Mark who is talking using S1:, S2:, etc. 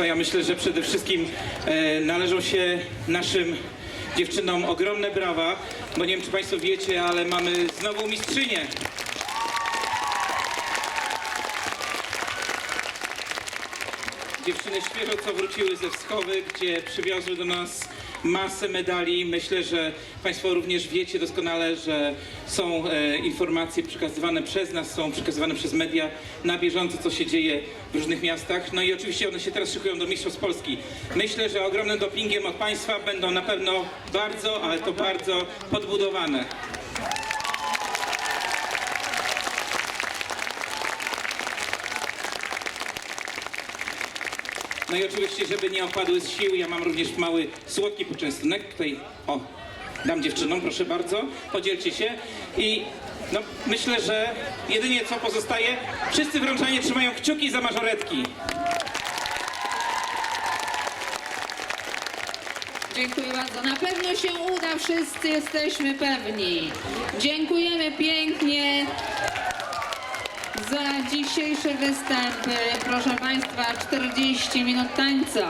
S1: Państwa, ja myślę, że przede wszystkim e, należą się naszym dziewczynom ogromne brawa, bo nie wiem, czy Państwo wiecie, ale mamy znowu mistrzynię. Dziewczyny świeżo co wróciły ze wschowy, gdzie przywiozły do nas masę medali. Myślę, że Państwo również wiecie doskonale, że są e, informacje przekazywane przez nas, są przekazywane przez media na bieżąco, co się dzieje w różnych miastach. No i oczywiście one się teraz szykują do Mistrzostw Polski. Myślę, że ogromnym dopingiem od Państwa będą na pewno bardzo, ale to bardzo podbudowane. No i oczywiście, żeby nie opadły z sił, ja mam również mały słodki poczęstunek. Tutaj, o, dam dziewczynom, proszę bardzo, podzielcie się. I no, myślę, że jedynie co pozostaje, wszyscy wrączanie trzymają kciuki za mażoretki.
S2: Dziękuję bardzo. Na pewno się uda, wszyscy jesteśmy pewni. Dziękujemy za dzisiejsze występy. Proszę Państwa, 40 minut tańca.